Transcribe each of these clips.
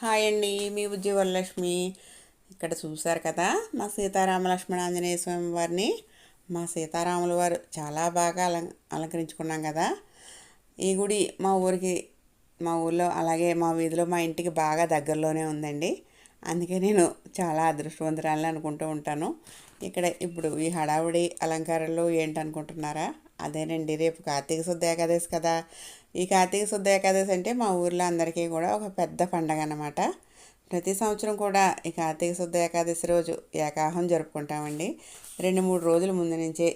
Hi అండి మీ ఉజ్జీవరలక్ష్మి ఇక్కడ చూశారు కదా మా సీతారామ లక్ష్మణ ఆంజనేయ స్వామి వారిని. మా సీతారాముల వారు చాలా బాగా అలం అలంకరించుకున్నాం కదా. ఈ గుడి మా ఊరికి మా ఊళ్ళో అలాగే మా వీధిలో మా ఇంటికి బాగా దగ్గరలోనే ఉందండి. అందుకే నేను చాలా అదృష్టవంతురాలని అనుకుంటూ ఉంటాను. ఇక్కడ ఇప్పుడు ఈ హడావుడి అలంకారంలో ఏంటనుకుంటున్నారా? అదేనండి రేపు కార్తీక శుద్ధ ఏకాదశి కదా. ఈ కార్తీక శుద్ధ ఏకాదశి అంటే మా ఊర్లో అందరికీ కూడా ఒక పెద్ద పండగ అన్నమాట. ప్రతి సంవత్సరం కూడా ఈ కార్తీక శుద్ధ ఏకాదశి రోజు ఏకాహం జరుపుకుంటామండి. రెండు మూడు రోజుల ముందు నుంచే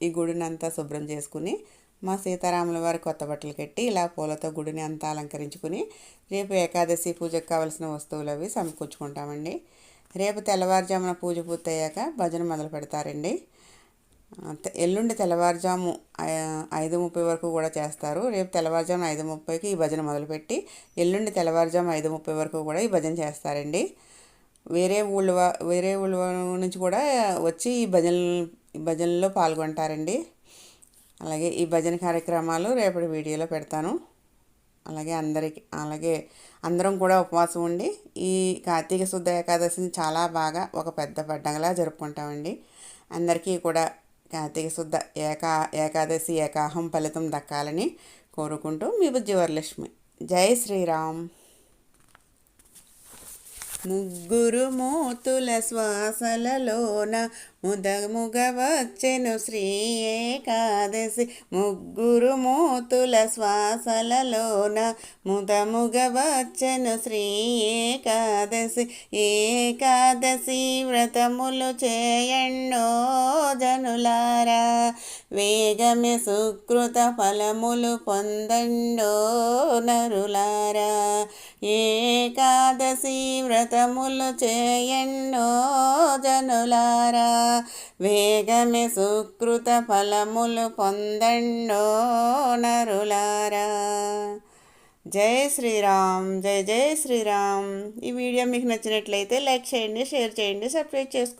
ఈ గుడిని అంతా శుభ్రం చేసుకుని మా సీతారాముల వారి కొత్త బట్టలు కట్టి ఇలా పూలతో గుడిని అంతా అలంకరించుకుని రేపు ఏకాదశి పూజకు కావలసిన వస్తువులు అవి సమకూర్చుకుంటామండి. రేపు తెల్లవారుజామున పూజ పూర్తయ్యాక భజన మొదలు పెడతారండి ఎల్లుండి తెల్లవారుజాము ఐదు ముప్పై వరకు కూడా చేస్తారు. రేపు తెల్లవారుజాము ఐదు ముప్పైకి ఈ భజన మొదలుపెట్టి ఎల్లుండి తెల్లవారుజాము ఐదు ముప్పై వరకు కూడా ఈ భజన చేస్తారండి. వేరే ఊళ్ళ వేరే ఊళ్ళ నుంచి కూడా వచ్చి ఈ భజన భజనలో పాల్గొంటారండి. అలాగే ఈ భజన కార్యక్రమాలు రేపటి వీడియోలో పెడతాను. అలాగే అందరికి అలాగే అందరం కూడా ఉపవాసం ఉండి ఈ కార్తీక శుద్ధ ఏకాదశిని చాలా బాగా ఒక పెద్ద పండగలా జరుపుకుంటామండి. అందరికీ కూడా కార్తీక శుద్ధ ఏకా ఏకాదశి ఏకాహం ఫలితం దక్కాలని కోరుకుంటూ మీ బుజ్జి వరలక్ష్మి. జై శ్రీరామ్. ముగ్గురు మూతుల శ్వాసలలోన ముదముగ వచ్చెను శ్రీ ఏకాదశి. ముగ్గురు మూతుల శ్వాసలలోన ముదముగ వచ్చెను శ్రీ ఏకాదశి. ఏకాదశి వ్రతములు చేయండో జనులారా. వేగమే సుకృత ఫలములు పొందండో నరులారా. ఏకాదశి వ్రతములు చేయన్నో జనులారా వేగమే సుకృత ఫలములు పొందండో నరులారా. జై శ్రీరామ్ జై జై శ్రీరామ్. ఈ వీడియో మీకు నచ్చినట్లయితే లైక్ చేయండి షేర్ చేయండి సబ్స్క్రైబ్ చేసుకోండి.